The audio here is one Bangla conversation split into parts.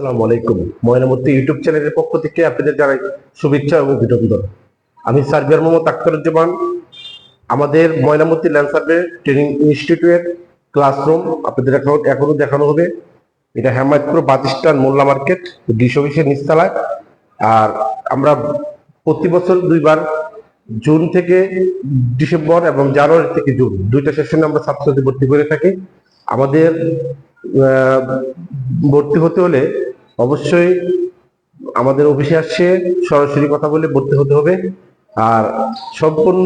আসসালামু আলাইকুম। ময়নামতি ইউটিউব চ্যানেলের পক্ষ থেকে আপনাদের জানাই শুভেচ্ছা এবং অভিনন্দন। আমি সার্বিয়ার মোহাম্মদ আখতারুজ্জামান। আমাদের ময়নামতি ল্যান্ড সার্ভে ট্রেনিং ইনস্টিটিউটের ক্লাসরুম আপনাদের এখন এখনও দেখানো হবে। এটা Hemayetpur stand, Molla market dish অফিসের নিচতলায়। আর আমরা প্রতি বছর দুইবার জুন থেকে ডিসেম্বর এবং জানুয়ারি থেকে জুন দুইটা সেশনে আমরা ছাত্রছাত্রী ভর্তি করে থাকি। আমাদের ভর্তি হতে হলে অবশ্যই আমাদের অফিসে আসছে, সরাসরি কথা বলে ভর্তি হতে হবে। আর সম্পূর্ণ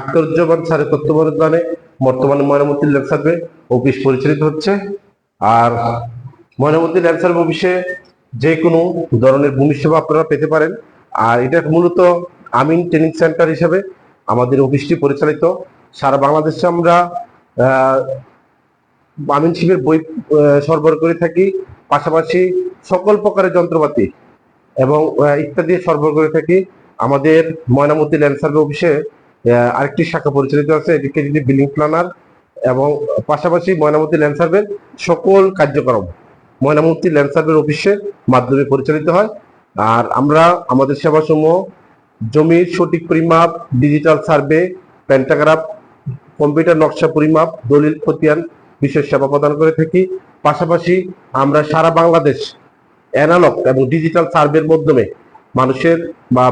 আক্তর্যবান স্যারের তত্ত্বাবধানে বর্তমানে ময়নামতি ল্যান্ড সার্ভে অফিস পরিচালিত হচ্ছে। আর ময়নামতি ল্যান্ড সার্ভে অফিসে যে কোনো ধরনের ভূমি সেবা আপনারা পেতে পারেন। আর এটা মূলত আমিন ট্রেনিং সেন্টার হিসেবে আমাদের অফিসটি পরিচালিত। সারা বাংলাদেশে আমরা আমিন শিবের বই সরবরাহ করে থাকি। পাশাপাশি সকল প্রকারের যন্ত্রপাতি এবং ইত্যাদি সরবরাহ করে থাকি। আমাদের ময়নামতি ল্যান্ড সার্ভে অফিসে আরেকটি শাখা পরিচালিত আছে এদিকে যদি বিলিং প্ল্যানার এবং পাশাপাশি ময়নামতি ল্যান্ড সার্ভের সকল কার্যক্রম ময়নামতি ল্যান্ড সার্ভের অফিসের মাধ্যমে পরিচালিত হয়। আর আমরা, আমাদের সেবাসমূহ জমির সঠিক পরিমাপ, ডিজিটাল সার্ভে, প্যান্টাগ্রাফ, কম্পিউটার নকশা পরিমাপ, দলিল খতিয়ান, বিশেষ সেবা প্রদান করে থাকি। পাশাপাশি আমরা সারা বাংলাদেশ অ্যানালগ এবং ডিজিটাল সার্ভের মাধ্যমে মানুষের বা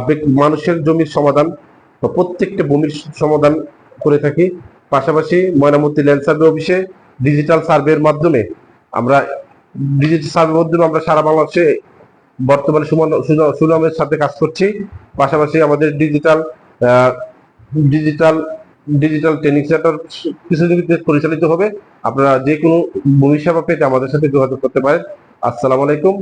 মানুষের জমির সমাধান বা প্রত্যেকটা ভূমির সমাধান করে থাকি। পাশাপাশি ময়নামতি ল্যান্ড সার্ভে অফিসে ডিজিটাল সার্ভের মাধ্যমে আমরা ডিজিটাল সার্ভের মাধ্যমে আমরা সারা বাংলাদেশে বর্তমানে সুনামের সাথে কাজ করছি। পাশাপাশি আমাদের digital digital digital training center কিছুদিন পরিচালিত হবে। আপনারা যে কোনো ভূমি সেবা পেতে আমাদের সাথে যোগাযোগ করতে পারেন। আসসালামু আলাইকুম।